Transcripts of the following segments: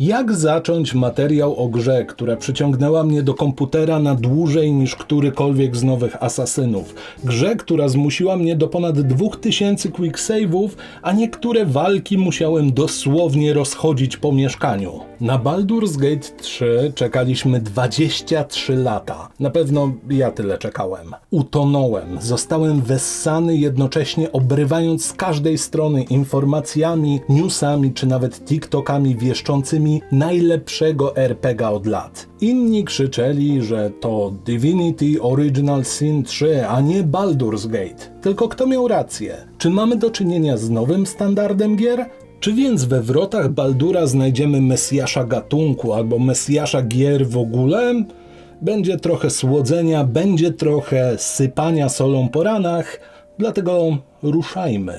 Jak zacząć materiał o grze, która przyciągnęła mnie do komputera na dłużej niż którykolwiek z nowych asasynów? Grze, która zmusiła mnie do ponad 2000 quicksave'ów, a niektóre walki musiałem dosłownie rozchodzić po mieszkaniu. Na Baldur's Gate 3 czekaliśmy 23 lata. Na pewno ja tyle czekałem. Utonąłem, zostałem wessany jednocześnie obrywając z każdej strony informacjami, newsami czy nawet TikTokami wieszczącymi najlepszego RPGa od lat. Inni krzyczeli, że to Divinity Original Sin 3, a nie Baldur's Gate. Tylko kto miał rację? Czy mamy do czynienia z nowym standardem gier? Czy więc we wrotach Baldura znajdziemy Mesjasza gatunku albo Mesjasza gier w ogóle? Będzie trochę słodzenia, będzie trochę sypania solą po ranach, dlatego ruszajmy.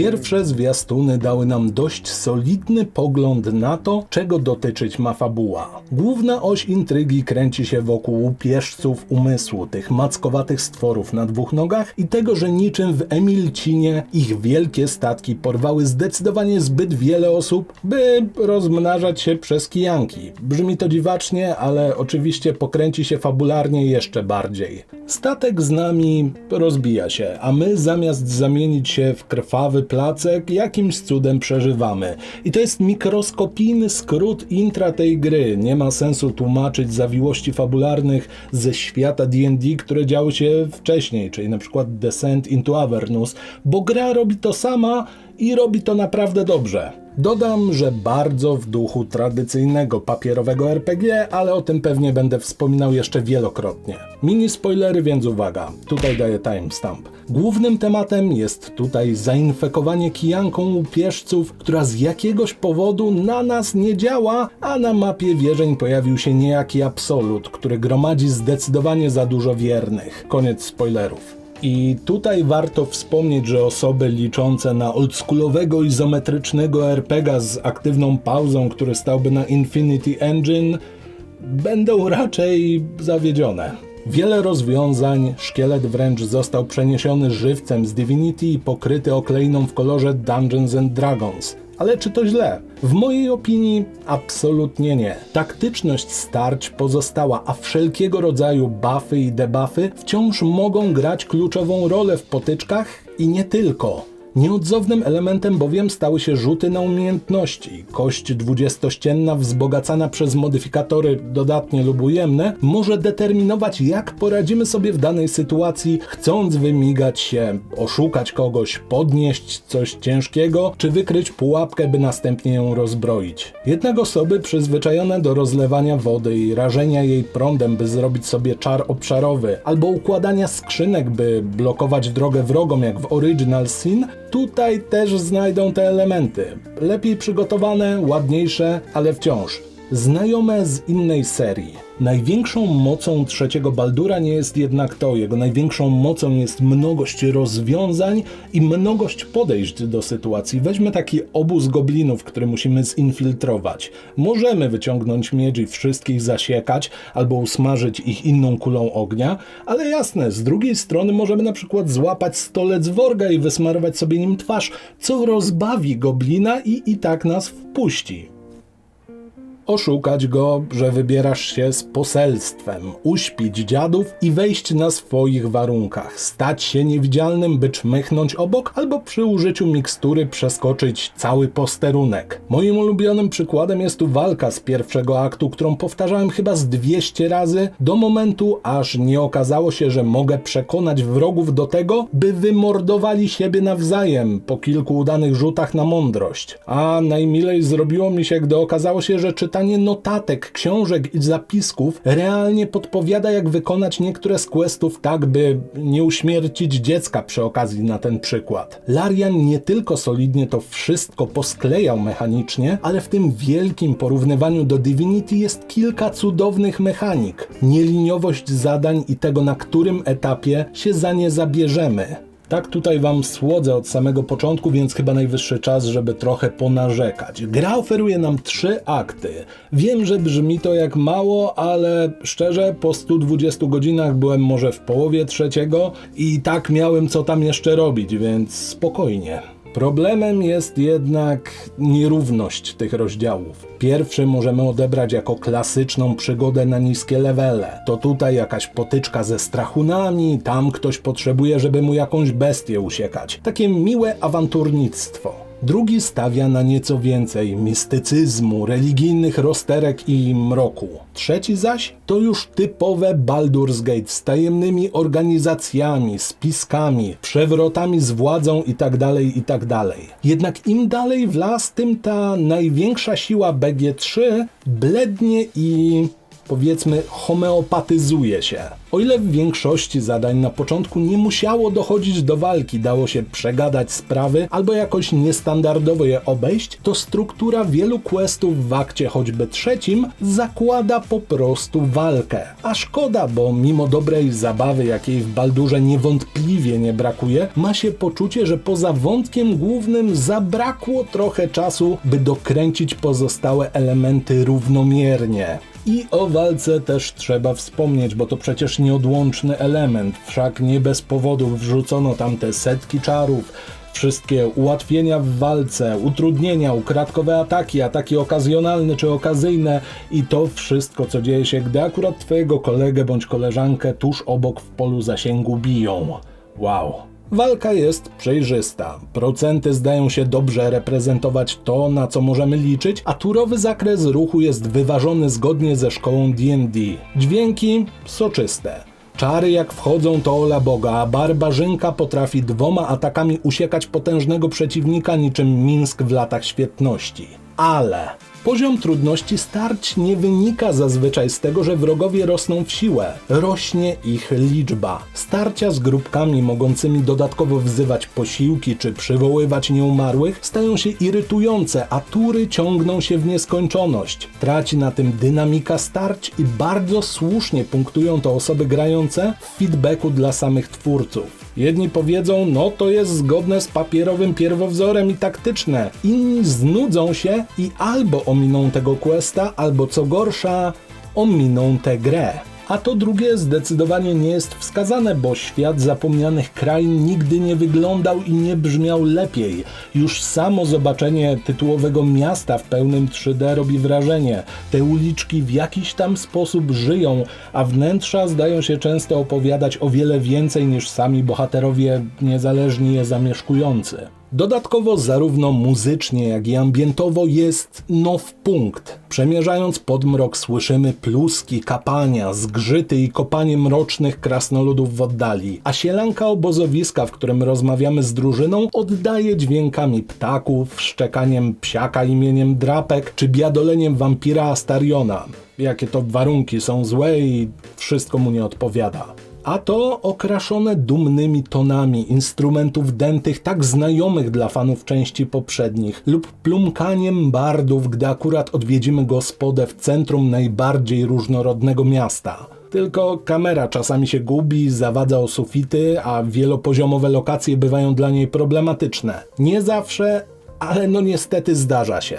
Pierwsze zwiastuny dały nam dość solidny pogląd na to, czego dotyczyć ma fabuła. Główna oś intrygi kręci się wokół pieszców umysłu, tych mackowatych stworów na dwóch nogach i tego, że niczym w Emilcinie ich wielkie statki porwały zdecydowanie zbyt wiele osób, by rozmnażać się przez kijanki. Brzmi to dziwacznie, ale oczywiście pokręci się fabularnie jeszcze bardziej. Statek z nami rozbija się, a my zamiast zamienić się w krwawy placek, jakimś cudem przeżywamy. I to jest mikroskopijny skrót intra tej gry. Nie ma sensu tłumaczyć zawiłości fabularnych ze świata D&D, które działy się wcześniej, czyli na przykład Descent into Avernus, bo gra robi to sama i robi to naprawdę dobrze. Dodam, że bardzo w duchu tradycyjnego papierowego RPG, ale o tym pewnie będę wspominał jeszcze wielokrotnie. Mini spoilery, więc uwaga, tutaj daję timestamp. Głównym tematem jest tutaj zainfekowanie kijanką łupieżców, która z jakiegoś powodu na nas nie działa, a na mapie wierzeń pojawił się niejaki absolut, który gromadzi zdecydowanie za dużo wiernych. Koniec spoilerów. I tutaj warto wspomnieć, że osoby liczące na oldschoolowego izometrycznego RPGa z aktywną pauzą, który stałby na Infinity Engine, będą raczej zawiedzione. Wiele rozwiązań, szkielet wręcz został przeniesiony żywcem z Divinity i pokryty okleiną w kolorze Dungeons and Dragons. Ale czy to źle? W mojej opinii absolutnie nie. Taktyczność starć pozostała, a wszelkiego rodzaju buffy i debuffy wciąż mogą grać kluczową rolę w potyczkach i nie tylko. Nieodzownym elementem bowiem stały się rzuty na umiejętności. Kość dwudziestościenna wzbogacana przez modyfikatory dodatnie lub ujemne może determinować jak poradzimy sobie w danej sytuacji, chcąc wymigać się, oszukać kogoś, podnieść coś ciężkiego, czy wykryć pułapkę, by następnie ją rozbroić. Jednak osoby przyzwyczajone do rozlewania wody i rażenia jej prądem, by zrobić sobie czar obszarowy, albo układania skrzynek, by blokować drogę wrogom jak w Original Sin, Tutaj też znajdą te elementy. Lepiej przygotowane, ładniejsze, ale wciąż znajome z innej serii. Największą mocą trzeciego Baldura nie jest jednak to. Jego największą mocą jest mnogość rozwiązań i mnogość podejść do sytuacji. Weźmy taki obóz goblinów, który musimy zinfiltrować. Możemy wyciągnąć miecz i wszystkich zasiekać, albo usmażyć ich inną kulą ognia, ale jasne, z drugiej strony możemy na przykład złapać stolec worga i wysmarować sobie nim twarz, co rozbawi goblina i i tak nas wpuści oszukać go, że wybierasz się z poselstwem, uśpić dziadów i wejść na swoich warunkach, stać się niewidzialnym, by czmychnąć obok, albo przy użyciu mikstury przeskoczyć cały posterunek. Moim ulubionym przykładem jest tu walka z pierwszego aktu, którą powtarzałem chyba z 200 razy, do momentu, aż nie okazało się, że mogę przekonać wrogów do tego, by wymordowali siebie nawzajem po kilku udanych rzutach na mądrość. A najmilej zrobiło mi się, gdy okazało się, że czytałem czytanie notatek, książek i zapisków realnie podpowiada, jak wykonać niektóre z questów tak, by nie uśmiercić dziecka przy okazji na ten przykład. Larian nie tylko solidnie to wszystko posklejał mechanicznie, ale w tym wielkim porównywaniu do Divinity jest kilka cudownych mechanik. Nieliniowość zadań i tego, na którym etapie się za nie zabierzemy. Tak tutaj wam słodzę od samego początku, więc chyba najwyższy czas, żeby trochę ponarzekać. Gra oferuje nam trzy akty. Wiem, że brzmi to jak mało, ale szczerze, po 120 godzinach byłem może w połowie trzeciego i tak miałem co tam jeszcze robić, więc spokojnie. Problemem jest jednak nierówność tych rozdziałów. Pierwszy możemy odebrać jako klasyczną przygodę na niskie levele. To tutaj jakaś potyczka ze strachunami, tam ktoś potrzebuje, żeby mu jakąś bestię usiekać. Takie miłe awanturnictwo. Drugi stawia na nieco więcej mistycyzmu, religijnych rozterek i mroku. Trzeci zaś to już typowe Baldur's Gate z tajemnymi organizacjami, spiskami, przewrotami z władzą itd. itd. Jednak im dalej w las, tym ta największa siła BG3 blednie i powiedzmy homeopatyzuje się. O ile w większości zadań na początku nie musiało dochodzić do walki, dało się przegadać sprawy albo jakoś niestandardowo je obejść, to struktura wielu questów w akcie choćby trzecim zakłada po prostu walkę. A szkoda, bo mimo dobrej zabawy, jakiej w Baldurze niewątpliwie nie brakuje, ma się poczucie, że poza wątkiem głównym zabrakło trochę czasu, by dokręcić pozostałe elementy równomiernie. I o walce też trzeba wspomnieć, bo to przecież nieodłączny element. Wszak nie bez powodu wrzucono tam te setki czarów, wszystkie ułatwienia w walce, utrudnienia, ukradkowe ataki, ataki okazjonalne czy okazyjne i to wszystko, co dzieje się, gdy akurat twojego kolegę bądź koleżankę tuż obok w polu zasięgu biją. Wow. Walka jest przejrzysta. Procenty zdają się dobrze reprezentować to, na co możemy liczyć, a turowy zakres ruchu jest wyważony zgodnie ze szkołą D&D. Dźwięki soczyste. Czary jak wchodzą to ola Boga, a barbarzynka potrafi dwoma atakami usiekać potężnego przeciwnika niczym Mińsk w latach świetności. Ale Poziom trudności starć nie wynika zazwyczaj z tego, że wrogowie rosną w siłę. Rośnie ich liczba. Starcia z grupkami mogącymi dodatkowo wzywać posiłki czy przywoływać nieumarłych stają się irytujące, a tury ciągną się w nieskończoność. Traci na tym dynamika starć i bardzo słusznie punktują to osoby grające w feedbacku dla samych twórców. Jedni powiedzą, no to jest zgodne z papierowym pierwowzorem i taktyczne. Inni znudzą się i albo ominą tego questa, albo co gorsza, ominą tę grę. A to drugie zdecydowanie nie jest wskazane, bo świat zapomnianych krain nigdy nie wyglądał i nie brzmiał lepiej. Już samo zobaczenie tytułowego miasta w pełnym 3D robi wrażenie. Te uliczki w jakiś tam sposób żyją, a wnętrza zdają się często opowiadać o wiele więcej niż sami bohaterowie niezależni je zamieszkujący. Dodatkowo zarówno muzycznie, jak i ambientowo jest no w punkt. Przemierzając podmrok słyszymy pluski, kapania, zgrzyty i kopanie mrocznych krasnoludów w oddali, a sielanka obozowiska, w którym rozmawiamy z drużyną, oddaje dźwiękami ptaków, szczekaniem psiaka imieniem Drapek czy biadoleniem wampira Astariona. Jakie to warunki są złe i wszystko mu nie odpowiada a to okraszone dumnymi tonami instrumentów dętych tak znajomych dla fanów części poprzednich lub plumkaniem bardów, gdy akurat odwiedzimy gospodę w centrum najbardziej różnorodnego miasta. Tylko kamera czasami się gubi, zawadza o sufity, a wielopoziomowe lokacje bywają dla niej problematyczne. Nie zawsze, ale no niestety zdarza się.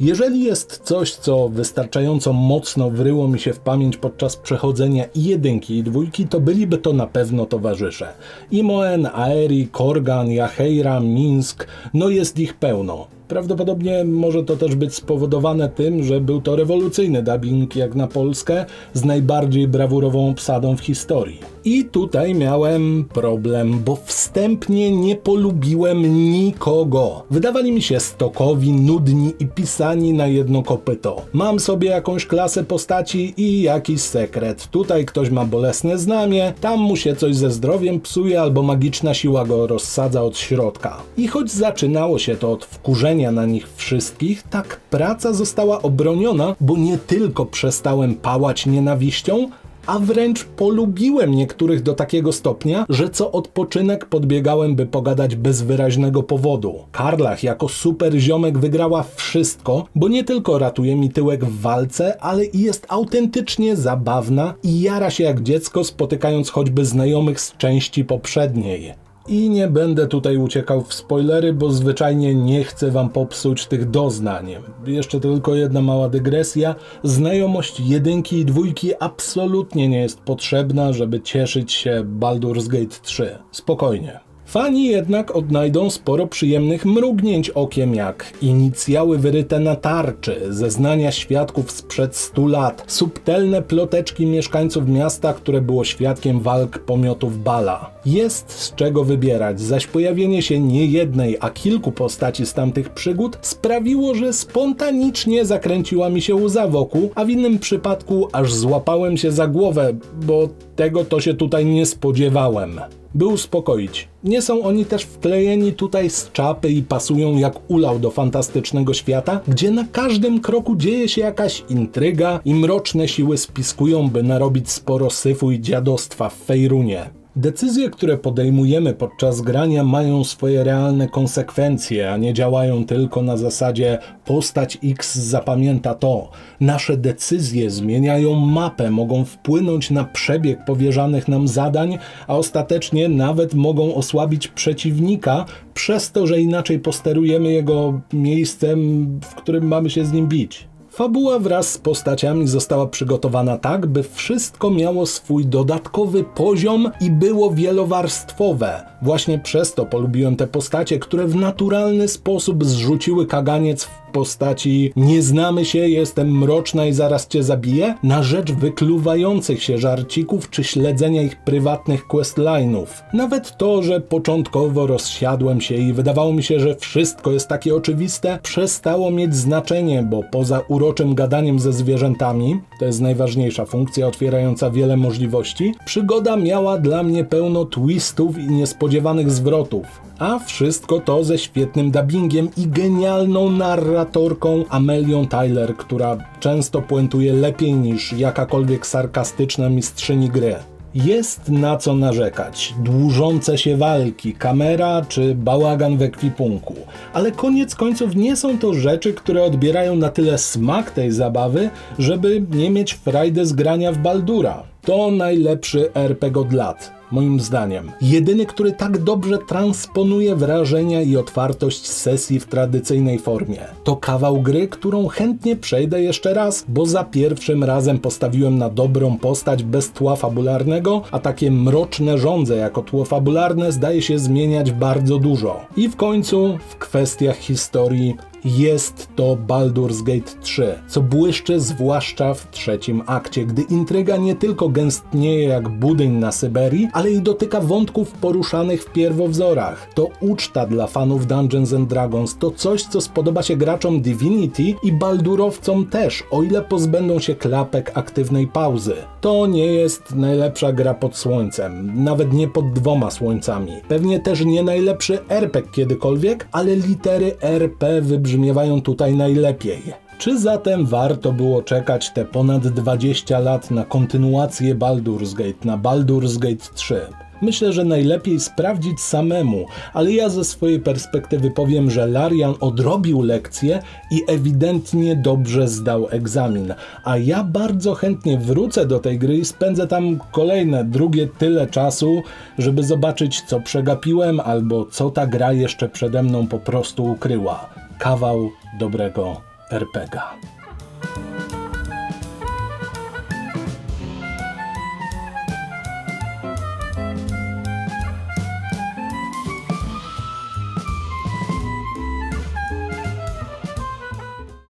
Jeżeli jest coś, co wystarczająco mocno wryło mi się w pamięć podczas przechodzenia i jedynki i dwójki, to byliby to na pewno towarzysze. Imoen, Aeri, Korgan, Jaheira, Minsk, no jest ich pełno. Prawdopodobnie może to też być spowodowane tym, że był to rewolucyjny dubbing jak na Polskę z najbardziej brawurową obsadą w historii. I tutaj miałem problem, bo wstępnie nie polubiłem nikogo. Wydawali mi się stokowi, nudni i pisani na jedno kopyto. Mam sobie jakąś klasę postaci i jakiś sekret. Tutaj ktoś ma bolesne znamie, tam mu się coś ze zdrowiem psuje albo magiczna siła go rozsadza od środka. I choć zaczynało się to od wkurzenia na nich wszystkich, tak praca została obroniona, bo nie tylko przestałem pałać nienawiścią, a wręcz polubiłem niektórych do takiego stopnia, że co odpoczynek podbiegałem, by pogadać bez wyraźnego powodu. Karlach jako super ziomek wygrała wszystko, bo nie tylko ratuje mi tyłek w walce, ale i jest autentycznie zabawna i jara się jak dziecko spotykając choćby znajomych z części poprzedniej. I nie będę tutaj uciekał w spoilery, bo zwyczajnie nie chcę wam popsuć tych doznań. Jeszcze tylko jedna mała dygresja. Znajomość jedynki i dwójki absolutnie nie jest potrzebna, żeby cieszyć się Baldur's Gate 3. Spokojnie. Fani jednak odnajdą sporo przyjemnych mrugnięć okiem, jak inicjały wyryte na tarczy, zeznania świadków sprzed 100 lat, subtelne ploteczki mieszkańców miasta, które było świadkiem walk pomiotów Bala. Jest z czego wybierać, zaś pojawienie się nie jednej, a kilku postaci z tamtych przygód sprawiło, że spontanicznie zakręciła mi się łza wokół, a w innym przypadku aż złapałem się za głowę, bo tego to się tutaj nie spodziewałem by uspokoić. Nie są oni też wklejeni tutaj z czapy i pasują jak ulał do fantastycznego świata, gdzie na każdym kroku dzieje się jakaś intryga i mroczne siły spiskują, by narobić sporo syfu i dziadostwa w Fejrunie. Decyzje, które podejmujemy podczas grania, mają swoje realne konsekwencje, a nie działają tylko na zasadzie postać X zapamięta to. Nasze decyzje zmieniają mapę, mogą wpłynąć na przebieg powierzanych nam zadań, a ostatecznie nawet mogą osłabić przeciwnika przez to, że inaczej posterujemy jego miejscem, w którym mamy się z nim bić. Fabuła wraz z postaciami została przygotowana tak, by wszystko miało swój dodatkowy poziom i było wielowarstwowe. Właśnie przez to polubiłem te postacie, które w naturalny sposób zrzuciły kaganiec w postaci nie znamy się, jestem mroczna i zaraz cię zabiję, na rzecz wykluwających się żarcików czy śledzenia ich prywatnych questline'ów. Nawet to, że początkowo rozsiadłem się i wydawało mi się, że wszystko jest takie oczywiste, przestało mieć znaczenie, bo poza uroczym gadaniem ze zwierzętami, to jest najważniejsza funkcja otwierająca wiele możliwości, przygoda miała dla mnie pełno twistów i niespodziewanych zwrotów. A wszystko to ze świetnym dubbingiem i genialną narratorką Amelią Tyler, która często puentuje lepiej niż jakakolwiek sarkastyczna mistrzyni gry. Jest na co narzekać. Dłużące się walki, kamera czy bałagan w ekwipunku. Ale koniec końców nie są to rzeczy, które odbierają na tyle smak tej zabawy, żeby nie mieć frajdy z grania w Baldura. To najlepszy RPG od lat moim zdaniem. Jedyny, który tak dobrze transponuje wrażenia i otwartość sesji w tradycyjnej formie. To kawał gry, którą chętnie przejdę jeszcze raz, bo za pierwszym razem postawiłem na dobrą postać bez tła fabularnego, a takie mroczne żądze jako tło fabularne zdaje się zmieniać bardzo dużo. I w końcu, w kwestiach historii, jest to Baldur's Gate 3, co błyszczy zwłaszcza w trzecim akcie, gdy intryga nie tylko gęstnieje jak budyń na Syberii, ale i dotyka wątków poruszanych w pierwowzorach. To uczta dla fanów Dungeons and Dragons, to coś, co spodoba się graczom Divinity i Baldurowcom też, o ile pozbędą się klapek aktywnej pauzy. To nie jest najlepsza gra pod słońcem, nawet nie pod dwoma słońcami. Pewnie też nie najlepszy RPG kiedykolwiek, ale litery RP wybrzmiewają tutaj najlepiej. Czy zatem warto było czekać te ponad 20 lat na kontynuację Baldur's Gate, na Baldur's Gate 3? Myślę, że najlepiej sprawdzić samemu, ale ja ze swojej perspektywy powiem, że Larian odrobił lekcję i ewidentnie dobrze zdał egzamin. A ja bardzo chętnie wrócę do tej gry i spędzę tam kolejne, drugie tyle czasu, żeby zobaczyć, co przegapiłem albo co ta gra jeszcze przede mną po prostu ukryła. Kawał dobrego RPGa.